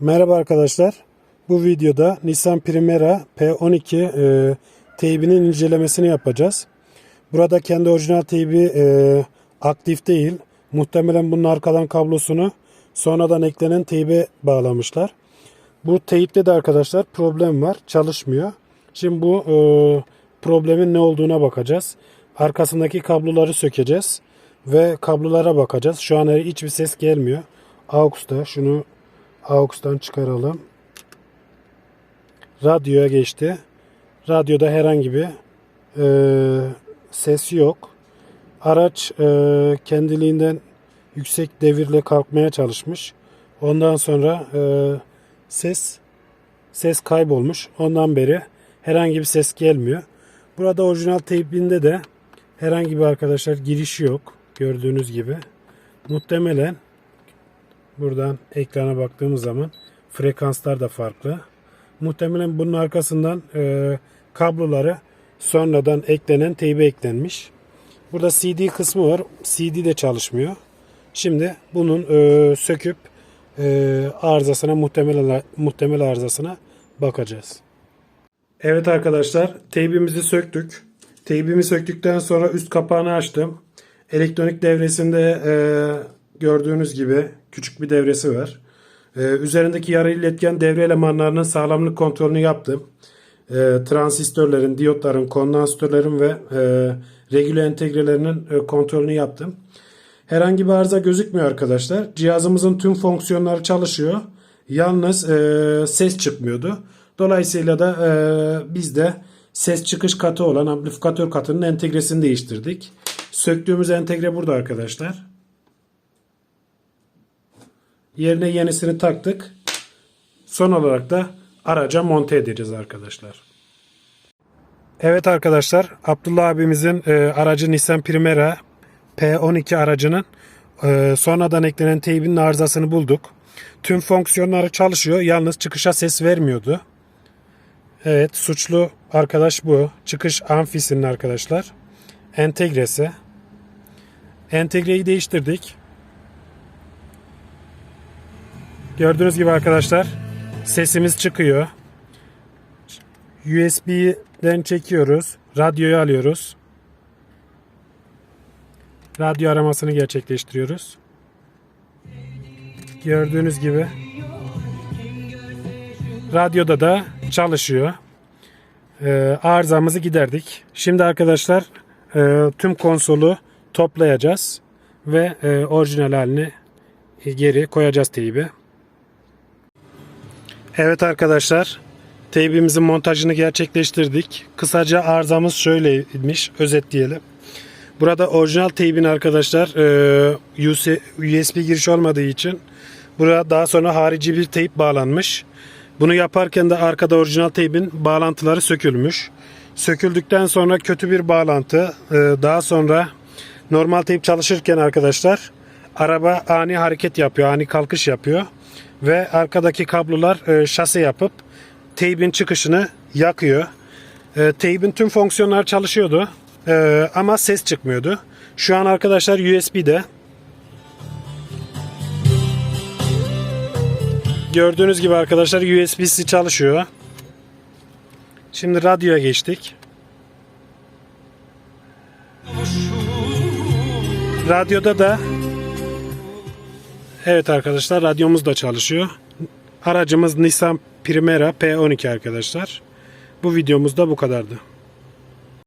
Merhaba arkadaşlar. Bu videoda Nissan Primera P12 e, teybinin incelemesini yapacağız. Burada kendi orijinal teybi e, aktif değil. Muhtemelen bunun arkadan kablosunu sonradan eklenen teybe bağlamışlar. Bu teyipte de arkadaşlar problem var. Çalışmıyor. Şimdi bu e, problemin ne olduğuna bakacağız. Arkasındaki kabloları sökeceğiz. Ve kablolara bakacağız. Şu an hiçbir ses gelmiyor. AUX'ta şunu AUX'tan çıkaralım. Radyoya geçti. Radyoda herhangi bir e, ses yok. Araç e, kendiliğinden yüksek devirle kalkmaya çalışmış. Ondan sonra e, ses ses kaybolmuş. Ondan beri herhangi bir ses gelmiyor. Burada orijinal teybinde de herhangi bir arkadaşlar girişi yok. Gördüğünüz gibi. Muhtemelen Buradan ekrana baktığımız zaman frekanslar da farklı. Muhtemelen bunun arkasından e, kabloları sonradan eklenen teybe eklenmiş. Burada CD kısmı var. CD de çalışmıyor. Şimdi bunun e, söküp e, arızasına muhtemel muhtemel arızasına bakacağız. Evet arkadaşlar teybimizi söktük. Teybimi söktükten sonra üst kapağını açtım. Elektronik devresinde e, gördüğünüz gibi küçük bir devresi var. Ee, üzerindeki yarı iletken devre elemanlarının sağlamlık kontrolünü yaptım. Ee, transistörlerin, diyotların, kondansatörlerin ve e, regüle entegrelerinin e, kontrolünü yaptım. Herhangi bir arıza gözükmüyor arkadaşlar. Cihazımızın tüm fonksiyonları çalışıyor. Yalnız e, ses çıkmıyordu. Dolayısıyla da e, biz de ses çıkış katı olan amplifikatör katının entegresini değiştirdik. Söktüğümüz entegre burada arkadaşlar. Yerine yenisini taktık. Son olarak da araca monte edeceğiz arkadaşlar. Evet arkadaşlar Abdullah abimizin e, aracı Nissan Primera P12 aracının e, sonradan eklenen teybinin arızasını bulduk. Tüm fonksiyonları çalışıyor yalnız çıkışa ses vermiyordu. Evet suçlu arkadaş bu. Çıkış amfisinin arkadaşlar. Entegresi. Entegreyi değiştirdik. Gördüğünüz gibi arkadaşlar sesimiz çıkıyor. USB'den çekiyoruz. Radyoyu alıyoruz. Radyo aramasını gerçekleştiriyoruz. Gördüğünüz gibi radyoda da çalışıyor. Ee, arızamızı giderdik. Şimdi arkadaşlar e, tüm konsolu toplayacağız ve e, orijinal halini geri koyacağız teybi. Evet arkadaşlar, teybimizin montajını gerçekleştirdik. Kısaca arızamız şöyleymiş, özetleyelim. Burada orijinal teybin arkadaşlar e, USB giriş olmadığı için buraya daha sonra harici bir teyp bağlanmış. Bunu yaparken de arkada orijinal teybin bağlantıları sökülmüş. Söküldükten sonra kötü bir bağlantı, e, daha sonra normal teyp çalışırken arkadaşlar araba ani hareket yapıyor, ani kalkış yapıyor ve arkadaki kablolar e, şase yapıp teybin çıkışını yakıyor. E, teybin tüm fonksiyonları çalışıyordu e, ama ses çıkmıyordu. Şu an arkadaşlar USB'de. Gördüğünüz gibi arkadaşlar USB'si çalışıyor. Şimdi radyoya geçtik. Radyoda da Evet arkadaşlar radyomuz da çalışıyor. Aracımız Nissan Primera P12 arkadaşlar. Bu videomuz da bu kadardı.